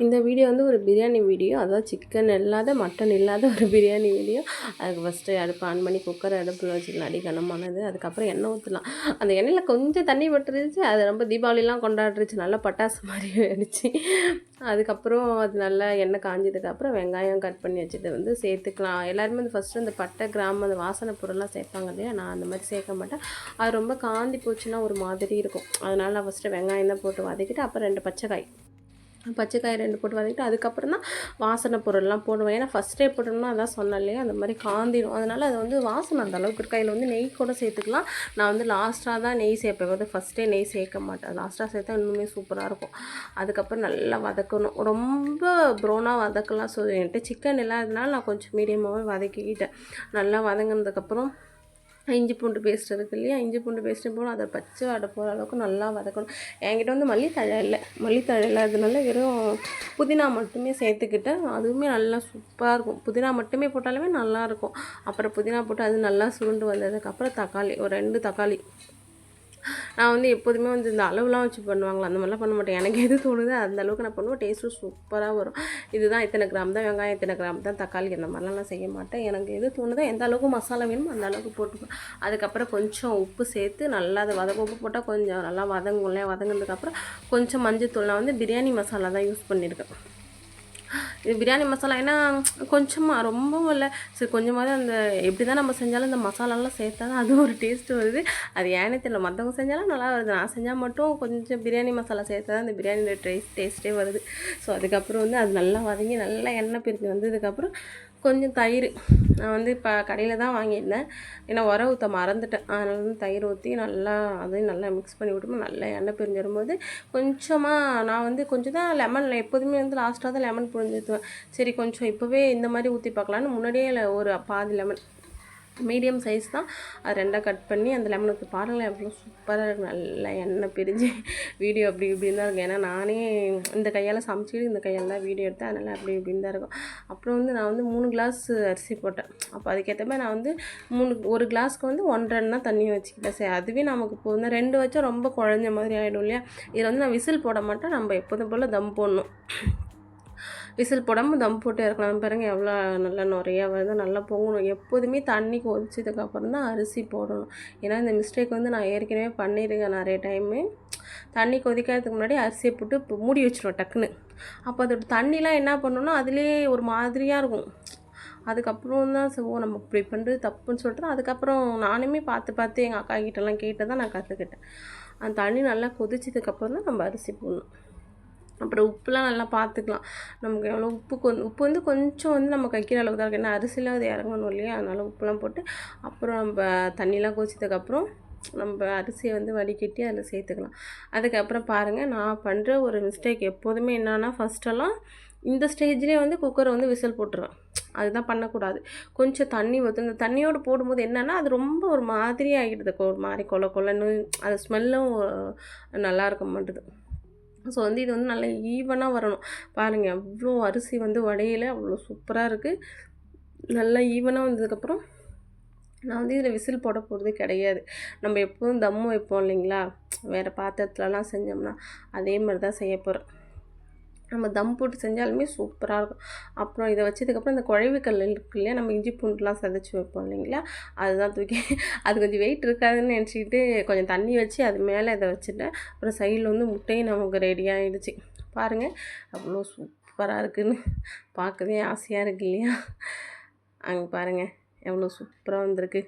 இந்த வீடியோ வந்து ஒரு பிரியாணி வீடியோ. அதாவது சிக்கன் இல்லாத மட்டன் இல்லாத ஒரு பிரியாணி வீடியோ. அதுக்கு ஃபஸ்ட்டு அடுப்பு ஆன் பண்ணி குக்கர் அடுப்பில் வச்சுக்கலாம் அடி கனமானது. அதுக்கப்புறம் எண்ணெய் ஊற்றலாம் அந்த எண்ணெயில் கொஞ்சம் தண்ணி பட்டுருச்சு அது ரொம்ப தீபாவளிலாம் கொண்டாடுருச்சு நல்லா பட்டாசு மாதிரி ஆயிடுச்சு அதுக்கப்புறம் அது நல்லா எண்ணெய் காஞ்சதுக்கப்புறம் வெங்காயம் கட் பண்ணி வச்சுட்டு வந்து சேர்த்துக்கலாம். எல்லாருமே வந்து ஃபஸ்ட்டு அந்த பட்டை கிராமம் அந்த வாசனை பொருள்லாம் சேர்ப்பாங்க இல்லையா? நான் அந்த மாதிரி சேர்க்க மாட்டேன். அது ரொம்ப காந்தி போச்சுன்னா ஒரு மாதிரி இருக்கும். அதனால் நான் ஃபஸ்ட்டு வெங்காயம் தான் போட்டு வதக்கிட்டு அப்புறம் ரெண்டு பச்சை பச்சைக்காய் ரெண்டு போட்டு வதக்கிட்டு அதுக்கப்புறம் தான் வாசனை பொருள்லாம் போடுவேன். ஏன்னா ஃபஸ்ட்டே போட்டோம்னா அதான் சொன்னேன் இல்லையா? அந்த மாதிரி காந்திடும் அதனால் அது வந்து வாசனை அந்த அளவுக்கு இருக்கு. அதில் வந்து நெய் கூட சேர்த்துக்கலாம். நான் வந்து லாஸ்ட்டாக தான் நெய் சேர்ப்பேன். வந்து ஃபஸ்ட்டே நெய் சேர்க்க மாட்டேன். லாஸ்ட்டாக சேர்த்தா இன்னுமே சூப்பராக இருக்கும். அதுக்கப்புறம் நல்லா வதக்கணும். ரொம்ப ப்ரௌனாக வதக்கலாம். ஸோ என்கிட்ட சிக்கன் இல்லாததுனால நான் கொஞ்சம் மீடியமாகவே வதக்கிக்கிட்டேன். நல்லா வதங்கினதுக்கப்புறம் இஞ்சி பூண்டு பேஸ்ட் இருக்குது இல்லையா? இஞ்சி பூண்டு பேஸ்ட்டு போகணும் அதை பச்சை வடை போகிற அளவுக்கு நல்லா வதக்கணும். என்கிட்ட வந்து மல்லித்தழை இல்லை. மல்லித்தழை இல்லாததுனால வெறும் புதினா மட்டுமே சேர்த்துக்கிட்டேன். அதுவுமே நல்லா சூப்பராக இருக்கும். புதினா மட்டுமே போட்டாலுமே நல்லாயிருக்கும் அப்புறம் புதினா போட்டு அது நல்லா சுருண்டு வந்ததுக்கப்புறம் தக்காளி. ஒரு ரெண்டு தக்காளி. நான் வந்து எப்போதுமே வந்து இந்த அளவுலாம் வச்சு பண்ணுவாங்களா? அந்த மாதிரிலாம் பண்ண மாட்டேன். எனக்கு எது தோணுதோ அந்த அளவுக்கு நான் பண்ணுவேன். டேஸ்ட்டும் சூப்பராக வரும். இதுதான் இத்தனை கிராம் தான் வெங்காயம் இத்தனை கிராம் தான் தக்காளி. அந்த மாதிரிலாம் நான் செய்ய மாட்டேன். எனக்கு எது தோணுதோ எந்த அளவுக்கு மசாலா வேணுமோ அந்த அளவுக்கு போட்டுப்பேன். அதுக்கப்புறம் கொஞ்சம் உப்பு சேர்த்து நல்லா அதை வதங்க உப்பு போட்டால் கொஞ்சம் நல்லா வதங்கும் வதங்கினதுக்கப்புறம் கொஞ்சம் மஞ்சள் தூள் நான் வந்து பிரியாணி மசாலா தான் யூஸ் பண்ணியிருக்கேன். இது பிரியாணி மசாலா ஏன்னா கொஞ்சமாக ரொம்பவும் இல்லை. சரி கொஞ்சமாக தான் அந்த எப்படி தான் நம்ம செஞ்சாலும் இந்த மசாலாலாம் சேர்த்தா தான் அது ஒரு டேஸ்ட்டு வருது. அது ஏன்னே தெரியல. மற்றவங்க செஞ்சாலும் நல்லா வருது. நான் செஞ்சால் மட்டும் கொஞ்சம் பிரியாணி மசாலா சேர்த்தா தான் அந்த பிரியாணியோட டேஸ்ட் டேஸ்ட்டே வருது. ஸோ அதுக்கப்புறம் வந்து அது நல்லா வதங்கி நல்லா எண்ணெய் பிரிஞ்சு வந்ததுக்கப்புறம் கொஞ்சம் தயிர். நான் வந்து இப்போ கடையில் தான் வாங்கியிருந்தேன். ஏன்னா உர ஊற்ற மறந்துட்டேன். அதனால வந்து தயிர் ஊற்றி நல்லா அதையும் நல்லா மிக்ஸ் பண்ணி விட்டுமோ நல்லா எண்ணெய் பிரிஞ்சு போது கொஞ்சமாக நான் வந்து கொஞ்சம் தான் லெமன் எப்போதுமே வந்து லாஸ்ட்டாக தான் லெமன் புரிஞ்சுத்துவேன் சரி கொஞ்சம் இப்போவே இந்த மாதிரி ஊற்றி பார்க்கலான்னு முன்னாடியே ஒரு பாதி லெமன் மீடியம் சைஸ் தான். அது ரெண்டாக கட் பண்ணி அந்த லெமனுக்கு பாருங்களேன் எவ்வளோ சூப்பராக இருக்கும் நல்லா எண்ணெய் பிரிஞ்சு வீடியோ அப்படி இப்படின்னு தான் இருக்கும். ஏன்னா நானே இந்த கையால் சமைச்சிட்டு இந்த கையால் தான் வீடியோ எடுத்தேன். அதனால் அப்படி இப்படின்னு தான் இருக்கும். அப்புறம் வந்து நான் வந்து மூணு கிளாஸ் அரிசி போட்டேன். அப்போ அதுக்கேற்ற மாதிரி நான் வந்து மூணு ஒரு கிளாஸ்க்கு வந்து ஒன்றரை தான் தண்ணி வச்சுக்கிட்டேன். சரி அதுவே நமக்கு போதும் ரெண்டு வச்சா ரொம்ப குழஞ்ச மாதிரி ஆகிடும் இல்லையா? இதில் வந்து நான் விசில் போட மாட்டேன். நம்ம எப்போதும் போல் தம் போடணும். விசில் போடாமல் தம் போட்டு இறக்கலாம் பாருங்கள் எவ்வளோ நல்லா நிறையா வருது. நல்லா பொங்கணும். எப்போதுமே தண்ணி கொதிச்சதுக்கப்புறம் தான் அரிசி போடணும். ஏன்னா இந்த மிஸ்டேக் வந்து நான் ஏற்கனவே பண்ணியிருக்கேன் நிறைய டைமு தண்ணி கொதிக்கிறதுக்கு முன்னாடி அரிசியை போட்டு மூடி வச்சிருவோம் டக்குன்னு. அப்போ அதோட தண்ணிலாம் என்ன பண்ணணும்னா அதுலேயே ஒரு மாதிரியாக இருக்கும். அதுக்கப்புறம் தான் ஓ நம்ம இப்படி பண்ணுறது தப்புன்னு சொல்லிட்டு அதுக்கப்புறம் நானுமே பார்த்து பார்த்து எங்கள் அக்கா கிட்டலாம் கேட்டு தான் நான் கற்றுக்கிட்டேன் அந்த தண்ணி நல்லா கொதிச்சதுக்கப்புறம் தான் நம்ம அரிசி போடணும். அப்புறம் உப்புலாம் நல்லா பார்த்துக்கலாம். நமக்கு எவ்வளோ உப்பு கொஞ்சம் உப்பு வந்து கொஞ்சம் வந்து நம்ம கைக்கிற அளவுக்கு தான் இருக்குது ஏன்னா அரிசியில் அது இறங்கணும் இல்லையா? அதனால் உப்புலாம் போட்டு அப்புறம் நம்ம தண்ணிலாம் கொதிச்சதுக்கப்புறம் நம்ம அரிசியை வந்து வடிகட்டி அதில் சேர்த்துக்கலாம். அதுக்கப்புறம் பாருங்கள் நான் பண்ணுற ஒரு மிஸ்டேக் எப்போதுமே என்னென்னா ஃபஸ்ட்டெல்லாம் இந்த ஸ்டேஜ்லேயே வந்து குக்கரை வந்து விசில் போட்டுருவேன். அதுதான் பண்ணக்கூடாது. கொஞ்சம் தண்ணி ஊற்று இந்த தண்ணியோடு போடும்போது என்னென்னா அது ரொம்ப ஒரு மாதிரி ஆகிடுது ஒரு மாதிரி கொல கொலன்னு அது ஸ்மெல்லும் நல்லா இருக்க மாட்டுது ஸோ வந்து இது வந்து நல்லா ஈவனாக வரணும். பாருங்கள் அவ்வளோ அரிசி வந்து வடையில் அவ்வளோ சூப்பராக இருக்குது நல்லா ஈவனாக வந்ததுக்கப்புறம் நான் வந்து இதில் விசில் போட போகிறது கிடையாது. நம்ம எப்போதும் தம்மு வைப்போம் இல்லைங்களா? வேறு பாத்திரத்துலலாம் செஞ்சோம்னா அதே மாதிரி தான் செய்ய போகிறேன் நம்ம தம் போட்டு செஞ்சாலுமே சூப்பராக இருக்கும். அப்புறம் இதை வச்சதுக்கப்புறம் இந்த குழவிக்கல் இருக்கு இல்லையா நம்ம இஞ்சி பூண்டுலாம் சதைச்சி வைப்போம் இல்லைங்களா அதுதான் தூக்கி அது கொஞ்சம் வெயிட் இருக்காதுன்னு நினச்சிக்கிட்டு கொஞ்சம் தண்ணி வச்சு அது மேலே இதை வச்சுட்டேன் அப்புறம் சைடில் வந்து முட்டையும் நமக்கு ரெடி ஆகிடுச்சு பாருங்கள் அவ்வளோ சூப்பராக இருக்குதுன்னு பார்க்கவே ஆசையாக இருக்கு இல்லையா? அங்கே பாருங்கள் எவ்வளோ சூப்பராக வந்திருக்கு.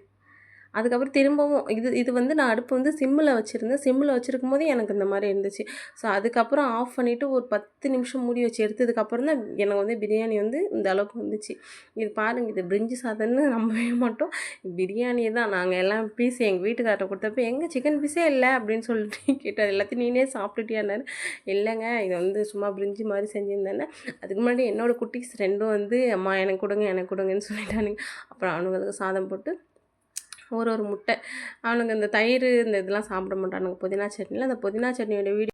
அதுக்கப்புறம் திரும்பவும் இது இது வந்து நான் அடுப்பு வந்து சிம்மில் வச்சுருந்தேன். சிம்மில் வச்சுருக்கும் போதே எனக்கு இந்த மாதிரி இருந்துச்சு. ஸோ அதுக்கப்புறம் ஆஃப் பண்ணிவிட்டு ஒரு பத்து நிமிஷம் மூடி வச்சு எடுத்ததுக்கப்புறம் தான் எனக்கு வந்து பிரியாணி வந்து இந்த அளவுக்கு வந்துச்சு. இது பாருங்கள் இது பிரிஞ்சு சாதம்னு நம்பவே மாட்டோம். பிரியாணி தான். நாங்கள் எல்லாம் பீஸ் எங்கள் வீட்டுக்கார்ட்ட கொடுத்தப்ப எங்கே சிக்கன் பீஸே இல்லை? அப்படின்னு சொல்லிட்டு கேட்டார். எல்லாத்தையும் நீனே சாப்பிட்டுட்டியானாரு இல்லைங்க இது வந்து சும்மா பிரிஞ்சு மாதிரி செஞ்சுருந்தேன்னு. அதுக்கு முன்னாடி என்னோடய குட்டிஸ் ரெண்டும் வந்து அம்மா எனக்கு கொடுங்க எனக்கு கொடுங்கன்னு சொல்லிட்டானுங்க. அப்புறம் அவனுங்களுக்கு சாதம் போட்டு ஒரு ஒரு முட்டை. அவனுங்க இந்த தயிர் இந்த இதெல்லாம் சாப்பிட மாட்டானுங்க. புதினா சட்னியில் அந்த புதினா சட்னியோட வீடியோ